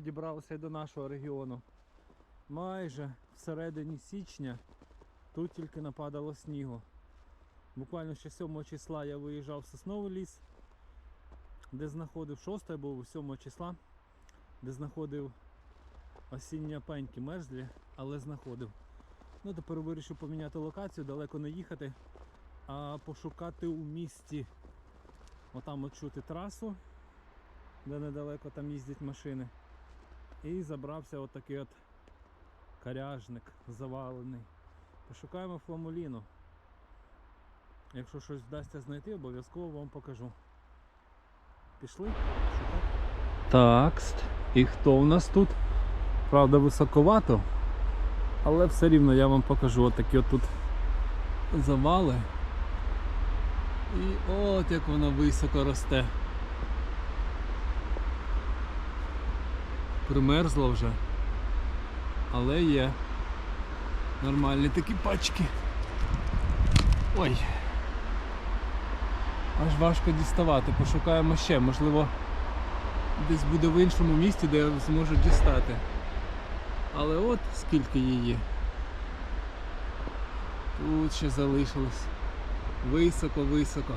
Дібралася і до нашого регіону. Майже всередині січня тут тільки нападало снігу. Буквально ще 7 числа я виїжджав в сосновий ліс, де знаходив 6 був 7 числа, де знаходив осінні пеньки мерзлі, але знаходив. Ну тепер вирішив поміняти локацію, далеко не їхати, а пошукати у місті. Отам от чути трасу де недалеко там їздять машини. І забрався отакий от коряжник завалений. Пошукаємо фламуліну. Якщо щось вдасться знайти, обов'язково вам покажу. Пішли? Так, і хто у нас тут? Правда, високовато, але все рівно я вам покажу отакі от тут завали. І от як воно високо росте. Примерзла вже. Але є нормальні такі пачки. Ой. Аж важко діставати. Пошукаємо ще, можливо, десь буде в іншому місці, де я зможу дістати. Але от скільки її. Тут ще залишилось. Високо-високо.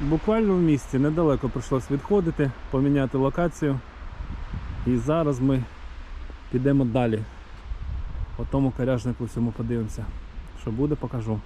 Буквально в місті недалеко прийшлось відходити, поміняти локацію. І зараз ми підемо далі. По тому коряжнику всьому подивимося. Що буде, покажу.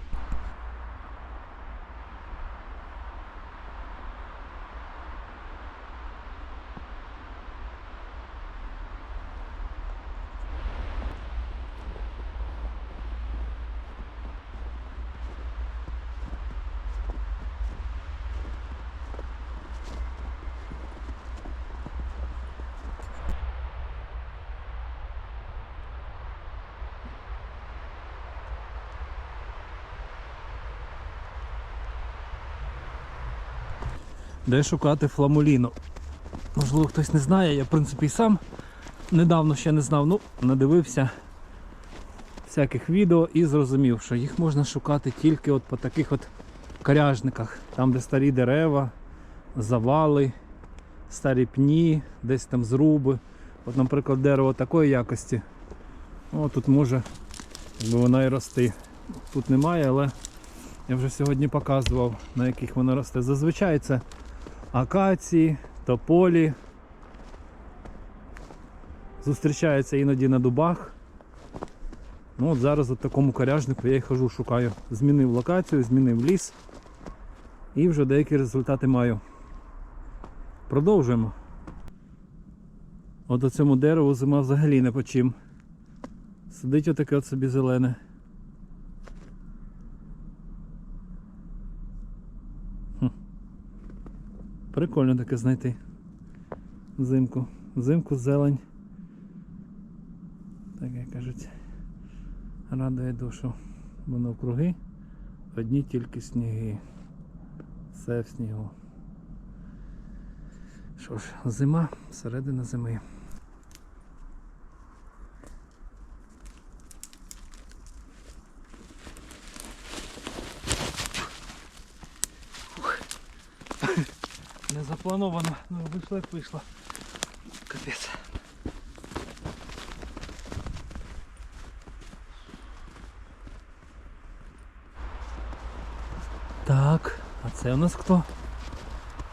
Де шукати фламуліну? Можливо, хтось не знає, я в принципі і сам недавно ще не знав, ну, надивився всяких відео і зрозумів, що їх можна шукати тільки от по таких от коряжниках, там де старі дерева, завали, старі пні, десь там зруби. От, наприклад, дерево такої якості. О, тут може якби вона і рости. Тут немає, але я вже сьогодні показував, на яких воно росте. Зазвичай це акації, тополі. Зустрічаються іноді на дубах. Ну от Зараз от такому коряжнику я і хожу, шукаю. Змінив локацію, змінив ліс і вже деякі результати маю. Продовжуємо. От цьому дереву зима взагалі не по чим. Сидить отаке от собі зелене. Прикольно таке знайти. Взимку. Взимку зелень. Так як кажуть. Радує душу. Бо навкруги одні тільки сніги. Все в снігу. Що ж, зима, середина зими. Не заплановано, ну вийшло як вийшло. Капець. Так, а це у нас хто?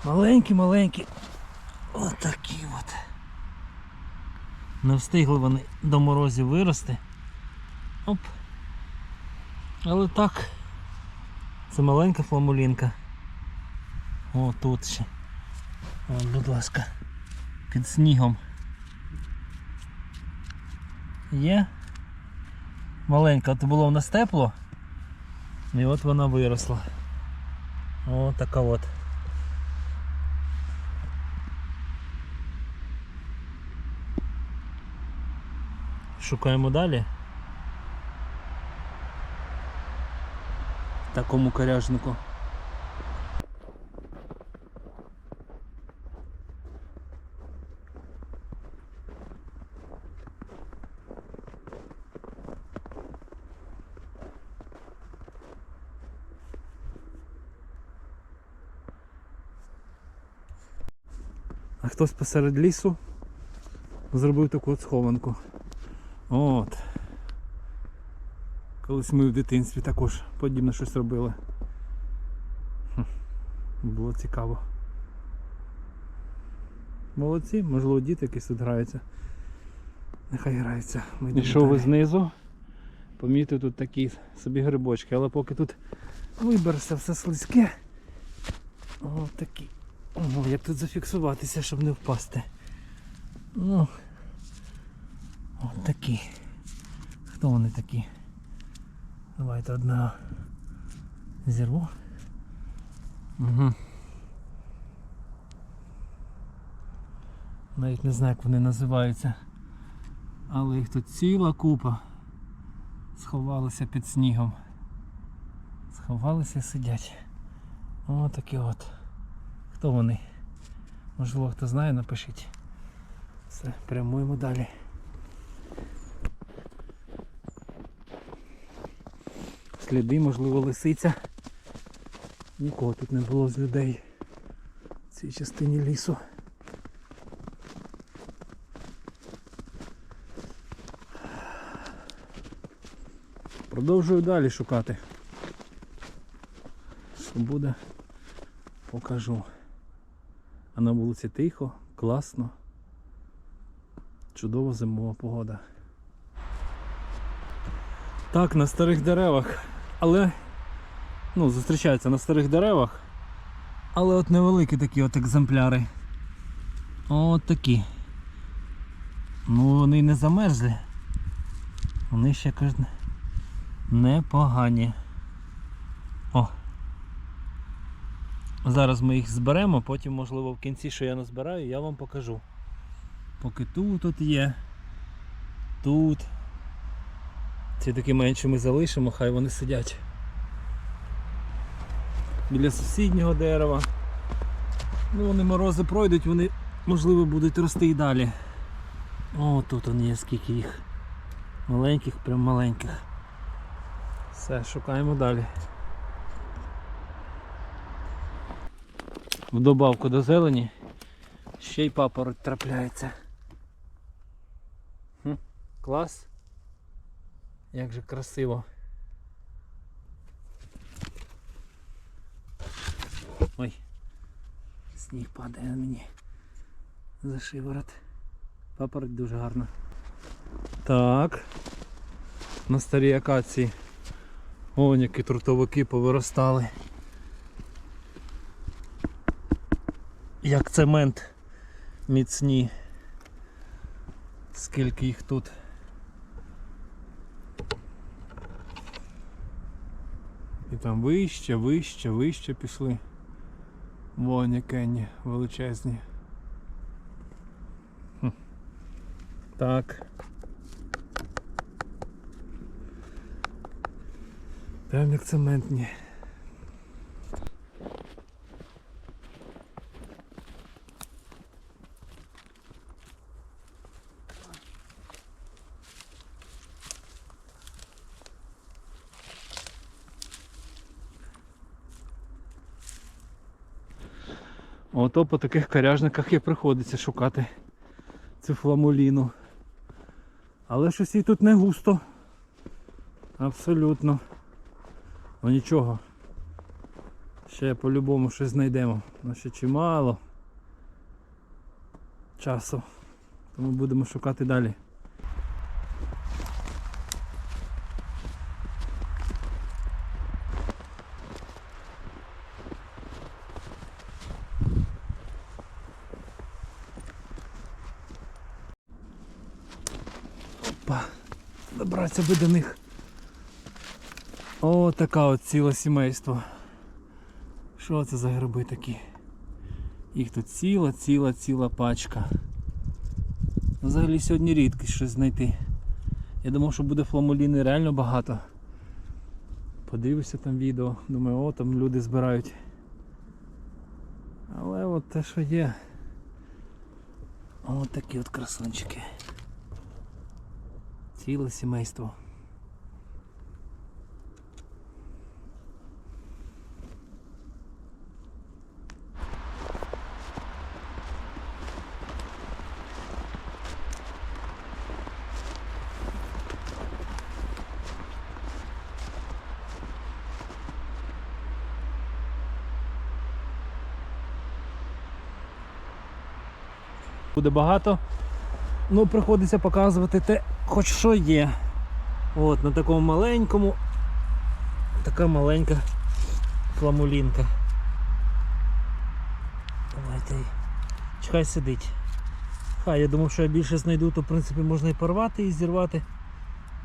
Маленькі, маленькі. Отакі от. Не встигли вони до морозів вирости. Оп. Але так. Це маленька фламулінка. О, тут ще. О, будь ласка. Під снігом. Є. Маленька, от було в нас тепло. І от вона виросла. О, така от. Шукаємо далі. В такому коряжнику. А хтось посеред лісу зробив таку от схованку. От. Колись ми в дитинстві також подібне щось робили. Хм, Було цікаво. Молодці, можливо, діти якісь тут граються. Нехай граються. Ми йдемо Ішов далі. знизу, помітив тут такі собі грибочки, але поки тут Виберешся все слизьке. О, такі. О, як тут зафіксуватися, щоб не впасти. Ну. От такі. Хто вони такі? Давайте одного зірву. Угу. Навіть не знаю, як вони називаються. Але їх тут ціла купа. Сховалися під снігом. Сховалися і сидять. О, такі от. Хто вони? Можливо, хто знає, напишіть. Все, прямуємо далі. Сліди, можливо, лисиця. Нікого тут не було з людей в цій частині лісу. Продовжую далі шукати. Що буде, покажу. А на вулиці тихо, класно. Чудова зимова погода. Так, на старих деревах. Але ну, зустрічаються на старих деревах. Але от невеликі такі от екземпляри. От такі. Ну вони не замерзли. Вони ще кажуть непогані. Зараз ми їх зберемо, потім, можливо, в кінці, що я назбираю, я вам покажу. Поки тут от є. Тут. Ці такі менші ми залишимо, хай вони сидять. Біля сусіднього дерева. Ну вони морози пройдуть, вони можливо будуть рости і далі. О, тут вони є скільки їх. Маленьких, прям маленьких. Все, шукаємо далі. В добавку до зелені ще й папороть трапляється. Хм, клас. Як же красиво. Ой, сніг падає на мені за шиворот. Папороть дуже гарна. Так. На старій акації. О, які трутовики повиростали. Як цемент міцні. Скільки їх тут. І там вище, вище, вище пішли. Вон якені величезні. Хм. Так. Прям як цементні. Ото по таких коряжниках і приходиться шукати цю фламуліну. Але щось їй тут не густо. Абсолютно. Ну нічого. Ще по-любому щось знайдемо. Ну ще чимало часу. Тому будемо шукати далі. Добратися би до них. О, така от ціле сімейство. Що це за гриби такі? Їх тут ціла, ціла, ціла пачка. Взагалі сьогодні рідкість щось знайти. Я думав, що буде фламуліни реально багато. Подивився там відео, думаю, о, там люди збирають. Але от те, що є. От такі от красунчики ціле сімейство. Буде багато, ну приходиться показувати те, хоч що є. От, на такому маленькому. Така маленька фламулінка. Давайте. її. Сидить. Хай, я думав, що я більше знайду, то в принципі можна і порвати, і зірвати,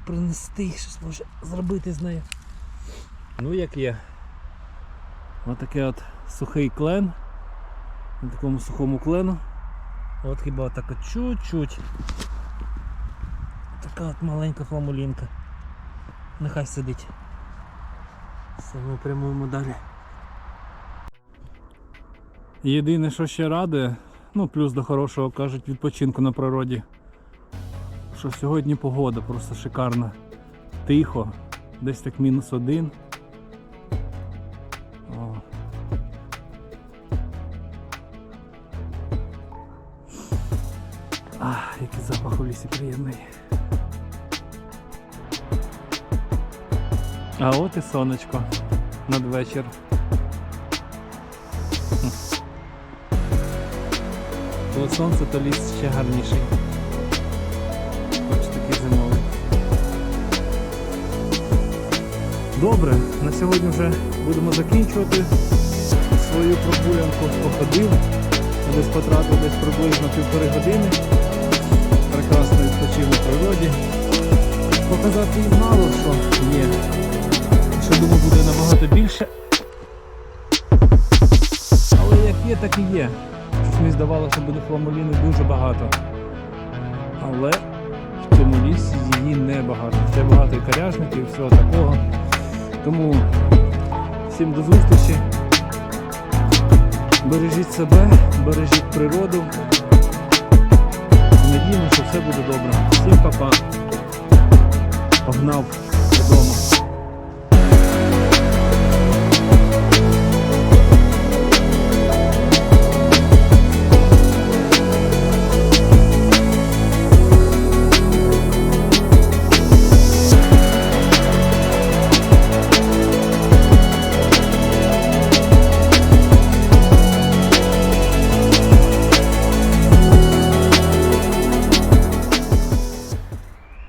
принести, щось може зробити з нею. Ну як є. Отаке от сухий клен. На такому сухому клену. От хіба так от чуть-чуть. Така от маленька фламулінка. Нехай сидить. Все, ми прямуємо далі. Єдине, що ще радує, ну плюс до хорошого кажуть відпочинку на природі. Що сьогодні погода просто шикарна. Тихо, десь так мінус один. А от і сонечко надвечір. То сонце, то ліс ще гарніший. Хоч такий зимовий. Добре, на сьогодні вже будемо закінчувати свою прогулянку. Походив. Десь потратив десь приблизно півтори години. Прекрасно відпочив на природі. Показати їм мало що є. Ще думаю буде набагато більше. Але як є, так і є. Щось мені здавалося, що буде фламуліни дуже багато. Але в цьому лісі її небагато. Ще багато і коряжників, і всього такого. Тому всім до зустрічі. Бережіть себе, бережіть природу. Надіємо, що все буде добре. Всім па-па. Погнав.